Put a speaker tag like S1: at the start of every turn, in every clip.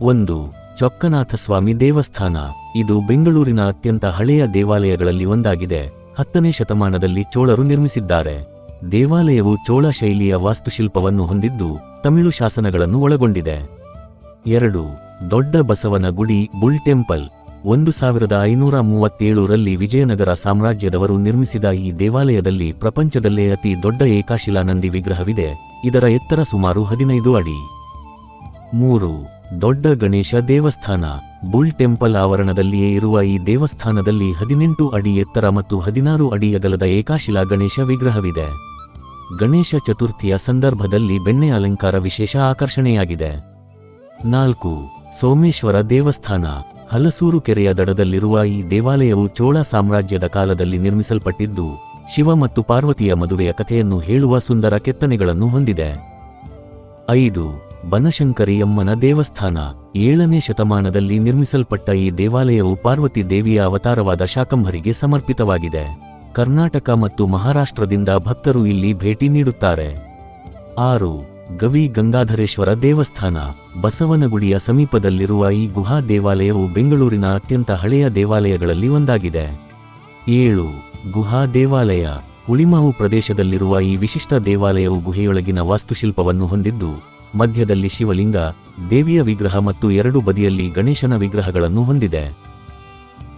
S1: ಒಂದು ಚೊಕ್ಕನಾಥಸ್ವಾಮಿ ದೇವಸ್ಥಾನ. ಇದು ಬೆಂಗಳೂರಿನ ಅತ್ಯಂತ ಹಳೆಯ ದೇವಾಲಯಗಳಲ್ಲಿ ಒಂದಾಗಿದೆ. ಹತ್ತನೇ ಶತಮಾನದಲ್ಲಿ ಚೋಳರು ನಿರ್ಮಿಸಿದ್ದಾರೆ. ದೇವಾಲಯವು ಚೋಳ ಶೈಲಿಯ ವಾಸ್ತುಶಿಲ್ಪವನ್ನು ಹೊಂದಿದ್ದು, ತಮಿಳು ಶಾಸನಗಳನ್ನು ಒಳಗೊಂಡಿದೆ. ಎರಡು, ದೊಡ್ಡ ಬಸವನ ಗುಡಿ, ಬುಲ್ ಟೆಂಪಲ್. ಒಂದು ಸಾವಿರದ ಐನೂರ ಮೂವತ್ತೇಳರಲ್ಲಿ ವಿಜಯನಗರ ಸಾಮ್ರಾಜ್ಯದವರು ನಿರ್ಮಿಸಿದ ಈ ದೇವಾಲಯದಲ್ಲಿ ಪ್ರಪಂಚದಲ್ಲೇ ಅತಿ ದೊಡ್ಡ ಏಕಾಶಿಲಾನಂದಿ ವಿಗ್ರಹವಿದೆ. ಇದರ ಎತ್ತರ ಸುಮಾರು ಹದಿನೈದು ಅಡಿ. ಮೂರು ದೊಡ್ಡ ಗಣೇಶ ದೇವಸ್ಥಾನ. ಬುಲ್ ಟೆಂಪಲ್ ಆವರಣದಲ್ಲಿಯೇ ಇರುವ ಈ ದೇವಸ್ಥಾನದಲ್ಲಿ ಹದಿನೆಂಟು ಅಡಿ ಎತ್ತರ ಮತ್ತು ಹದಿನಾರು ಅಡಿ ಅಗಲದ ಏಕಾಶಿಲಾ ಗಣೇಶ ವಿಗ್ರಹವಿದೆ. ಗಣೇಶ ಚತುರ್ಥಿಯ ಸಂದರ್ಭದಲ್ಲಿ ಬೆಣ್ಣೆ ಅಲಂಕಾರ ವಿಶೇಷ ಆಕರ್ಷಣೆಯಾಗಿದೆ. ನಾಲ್ಕು. ಸೋಮೇಶ್ವರ ದೇವಸ್ಥಾನ. ಹಲಸೂರು ಕೆರೆಯ ದಡದಲ್ಲಿರುವ ಈ ದೇವಾಲಯವು ಚೋಳ ಸಾಮ್ರಾಜ್ಯದ ಕಾಲದಲ್ಲಿ ನಿರ್ಮಿಸಲ್ಪಟ್ಟಿದ್ದು, ಶಿವ ಮತ್ತು ಪಾರ್ವತಿಯ ಮದುವೆಯ ಕಥೆಯನ್ನು ಹೇಳುವ ಸುಂದರ ಕೆತ್ತನೆಗಳನ್ನು ಹೊಂದಿದೆ. ಐದು. ಬನಶಂಕರಿಯಮ್ಮನ ದೇವಸ್ಥಾನ ಏಳನೇ ಶತಮಾನದಲ್ಲಿ ನಿರ್ಮಿಸಲ್ಪಟ್ಟ ಈ ದೇವಾಲಯವು ಪಾರ್ವತಿ ದೇವಿಯ ಅವತಾರವಾದ ಶಾಕಂಭರಿಗೆ ಸಮರ್ಪಿತವಾಗಿದೆ. ಕರ್ನಾಟಕ ಮತ್ತು ಮಹಾರಾಷ್ಟ್ರದಿಂದ ಭಕ್ತರು ಇಲ್ಲಿ ಭೇಟಿ ನೀಡುತ್ತಾರೆ. ಆರು, ಗವಿ ಗಂಗಾಧರೇಶ್ವರ ದೇವಸ್ಥಾನ ಬಸವನಗುಡಿಯ ಸಮೀಪದಲ್ಲಿರುವ ಈ ಗುಹಾ ದೇವಾಲಯವು ಬೆಂಗಳೂರಿನ ಅತ್ಯಂತ ಹಳೆಯ ದೇವಾಲಯಗಳಲ್ಲಿ ಒಂದಾಗಿದೆ. ಏಳು, ಗುಹಾ ದೇವಾಲಯ ಹುಳಿಮಾವು ಪ್ರದೇಶದಲ್ಲಿರುವ ಈ ವಿಶಿಷ್ಟ ದೇವಾಲಯವು ಗುಹೆಯೊಳಗಿನ ವಾಸ್ತುಶಿಲ್ಪವನ್ನು ಹೊಂದಿದ್ದು ಮಧ್ಯದಲ್ಲಿ ಶಿವಲಿಂಗ, ದೇವಿಯ ವಿಗ್ರಹ ಮತ್ತು ಎರಡು ಬದಿಯಲ್ಲಿ ಗಣೇಶನ ವಿಗ್ರಹಗಳನ್ನು ಹೊಂದಿದೆ.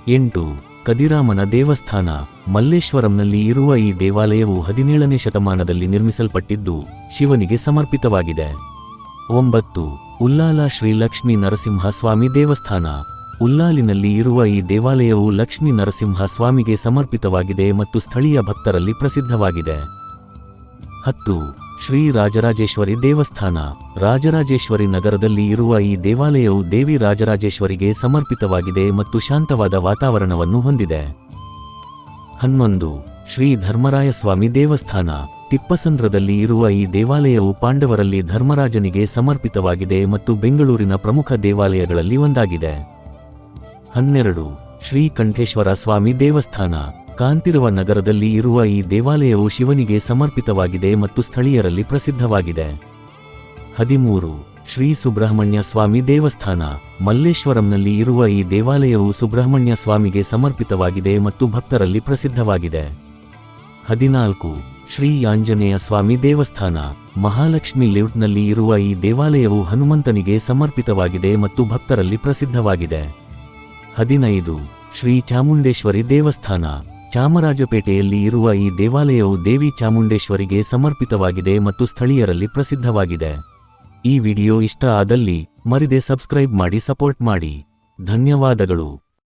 S1: ಎಂಟು. ಕದಿರಾಮನ ದೇವಸ್ಥಾನ, ಮಲ್ಲೇಶ್ವರಂನಲ್ಲಿ ಇರುವ ಈ ದೇವಾಲಯವು ಹದಿನೇಳನೇ ಶತಮಾನದಲ್ಲಿ ನಿರ್ಮಿಸಲ್ಪಟ್ಟಿದ್ದು, ಶಿವನಿಗೆ ಸಮರ್ಪಿತವಾಗಿದೆ. ಒಂಬತ್ತು. ಉಲ್ಲಾಲ ಶ್ರೀ ಲಕ್ಷ್ಮೀ ನರಸಿಂಹ ಸ್ವಾಮಿ ದೇವಸ್ಥಾನ, ಉಲ್ಲಾಲಿನಲ್ಲಿ ಇರುವ ಈ ದೇವಾಲಯವು ಲಕ್ಷ್ಮೀ ನರಸಿಂಹ ಸ್ವಾಮಿಗೆ ಸಮರ್ಪಿತವಾಗಿದೆ ಮತ್ತು ಸ್ಥಳೀಯ ಭಕ್ತರಲ್ಲಿ ಪ್ರಸಿದ್ಧವಾಗಿದೆ. ಹತ್ತು. ಶ್ರೀ ರಾಜರಾಜೇಶ್ವರಿ ದೇವಸ್ಥಾನ. ರಾಜರಾಜೇಶ್ವರಿ ನಗರದಲ್ಲಿ ಇರುವ ಈ ದೇವಾಲಯವು ದೇವಿ ರಾಜರಾಜೇಶ್ವರಿಗೆ ಸಮರ್ಪಿತವಾಗಿದೆ ಮತ್ತು ಶಾಂತವಾದ ವಾತಾವರಣವನ್ನು ಹೊಂದಿದೆ. ಹನ್ನೊಂದು. ಶ್ರೀ ಧರ್ಮರಾಯಸ್ವಾಮಿ ದೇವಸ್ಥಾನ. ತಿಪ್ಪಸಂದ್ರದಲ್ಲಿ ಇರುವ ಈ ದೇವಾಲಯವು ಪಾಂಡವರಲ್ಲಿ ಧರ್ಮರಾಜನಿಗೆ ಸಮರ್ಪಿತವಾಗಿದೆ ಮತ್ತು ಬೆಂಗಳೂರಿನ ಪ್ರಮುಖ ದೇವಾಲಯಗಳಲ್ಲಿ ಒಂದಾಗಿದೆ. ಹನ್ನೆರಡು. ಶ್ರೀ ಕಂಠೇಶ್ವರ ಸ್ವಾಮಿ ದೇವಸ್ಥಾನ. ಕಾಂತಿರುವ ನಗರದಲ್ಲಿ ಇರುವ ಈ ದೇವಾಲಯವು ಶಿವನಿಗೆ ಸಮರ್ಪಿತವಾಗಿದೆ ಮತ್ತು ಸ್ಥಳೀಯರಲ್ಲಿ ಪ್ರಸಿದ್ಧವಾಗಿದೆ. ಹದಿಮೂರು, ಶ್ರೀ ಸುಬ್ರಹ್ಮಣ್ಯ ಸ್ವಾಮಿ ದೇವಸ್ಥಾನ. ಮಲ್ಲೇಶ್ವರಂನಲ್ಲಿ ಇರುವ ಈ ದೇವಾಲಯವು ಸುಬ್ರಹ್ಮಣ್ಯ ಸ್ವಾಮಿಗೆ ಸಮರ್ಪಿತವಾಗಿದೆ ಮತ್ತು ಭಕ್ತರಲ್ಲಿ ಪ್ರಸಿದ್ಧವಾಗಿದೆ. ಹದಿನಾಲ್ಕು, ಶ್ರೀ ಆಂಜನೇಯ ಸ್ವಾಮಿ ದೇವಸ್ಥಾನ. ಮಹಾಲಕ್ಷ್ಮಿ ಲೇಔಟ್ನಲ್ಲಿ ಇರುವ ಈ ದೇವಾಲಯವು ಹನುಮಂತನಿಗೆ ಸಮರ್ಪಿತವಾಗಿದೆ ಮತ್ತು ಭಕ್ತರಲ್ಲಿ ಪ್ರಸಿದ್ಧವಾಗಿದೆ. ಹದಿನೈದು, ಶ್ರೀ ಚಾಮುಂಡೇಶ್ವರಿ ದೇವಸ್ಥಾನ. ಚಾಮರಾಜಪೇಟೆಯಲ್ಲಿ ಇರುವ ಈ ದೇವಾಲಯವು ದೇವಿ ಚಾಮುಂಡೇಶ್ವರಿಗೆ ಸಮರ್ಪಿತವಾಗಿದೆ ಮತ್ತು ಸ್ಥಳೀಯರಲ್ಲಿ ಪ್ರಸಿದ್ಧವಾಗಿದೆ. ಈ ವಿಡಿಯೋ ಇಷ್ಟ ಆದಲ್ಲಿ ಮರಿದೆ ಸಬ್ಸ್ಕ್ರೈಬ್ ಮಾಡಿ ಸಪೋರ್ಟ್ ಮಾಡಿ. ಧನ್ಯವಾದಗಳು.